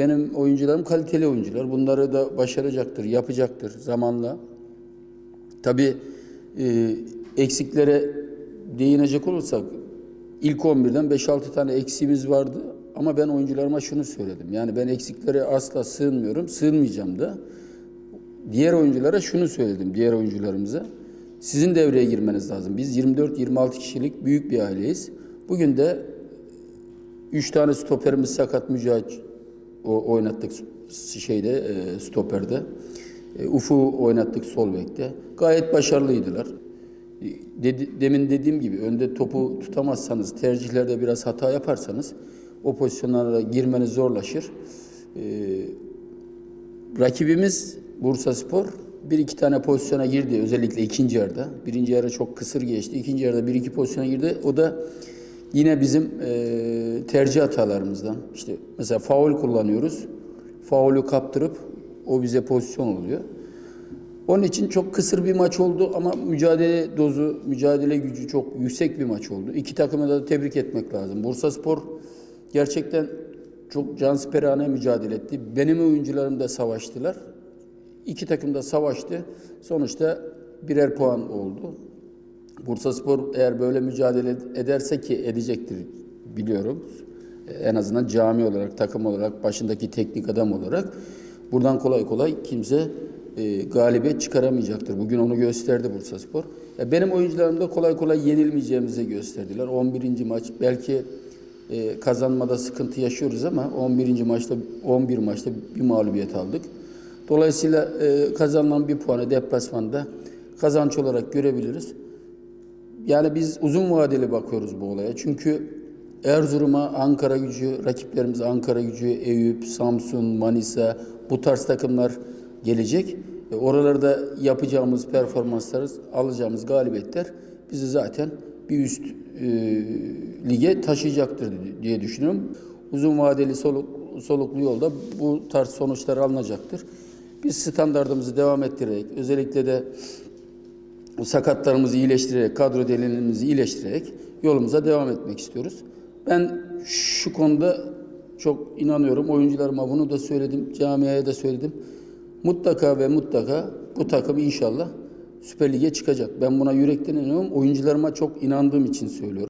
benim oyuncularım kaliteli oyuncular. Bunları da başaracaktır, yapacaktır zamanla. Tabii e, eksiklere değinecek olursak ilk 11'den 5-6 tane eksiğimiz vardı. Ama ben oyuncularıma şunu söyledim. Yani ben eksiklere asla sığınmıyorum, sığınmayacağım da. Diğer oyunculara şunu söyledim, diğer oyuncularımıza. Sizin devreye girmeniz lazım. Biz 24-26 kişilik büyük bir aileyiz. Bugün de Üç tane stoperimiz sakat Mücahit o oynattık şeyde e, stoperde. E, Ufu oynattık sol bekte. Gayet başarılıydılar. E, Dedi, demin dediğim gibi önde topu tutamazsanız, tercihlerde biraz hata yaparsanız o pozisyonlara girmeniz zorlaşır. E, rakibimiz Bursa Spor bir iki tane pozisyona girdi özellikle ikinci yarıda. Birinci yarı çok kısır geçti. İkinci yarıda bir iki pozisyona girdi. O da Yine bizim e, tercih hatalarımızdan. İşte mesela faul kullanıyoruz. Faulü kaptırıp o bize pozisyon oluyor. Onun için çok kısır bir maç oldu ama mücadele dozu, mücadele gücü çok yüksek bir maç oldu. İki takımı da tebrik etmek lazım. Bursa Spor gerçekten çok cansperane mücadele etti. Benim oyuncularım da savaştılar. İki takım da savaştı. Sonuçta birer puan oldu. Bursa Spor eğer böyle mücadele ederse ki edecektir biliyorum. En azından cami olarak, takım olarak, başındaki teknik adam olarak buradan kolay kolay kimse e, galibiyet çıkaramayacaktır. Bugün onu gösterdi Bursa Spor. Ya benim oyuncularım da kolay kolay yenilmeyeceğimizi gösterdiler. 11. maç belki e, kazanmada sıkıntı yaşıyoruz ama 11. maçta 11 maçta bir mağlubiyet aldık. Dolayısıyla e, kazanılan bir puanı deplasmanda kazanç olarak görebiliriz. Yani biz uzun vadeli bakıyoruz bu olaya. Çünkü Erzurum'a Ankara gücü, rakiplerimiz Ankara gücü, Eyüp, Samsun, Manisa bu tarz takımlar gelecek. E, oralarda yapacağımız performanslar, alacağımız galibiyetler bizi zaten bir üst e, lige taşıyacaktır diye düşünüyorum. Uzun vadeli soluk, soluklu yolda bu tarz sonuçlar alınacaktır. Biz standartımızı devam ettirerek, özellikle de sakatlarımızı iyileştirerek, kadro derinliğimizi iyileştirerek yolumuza devam etmek istiyoruz. Ben şu konuda çok inanıyorum. Oyuncularıma bunu da söyledim, camiaya da söyledim. Mutlaka ve mutlaka bu takım inşallah Süper Lig'e çıkacak. Ben buna yürekten inanıyorum. Oyuncularıma çok inandığım için söylüyorum.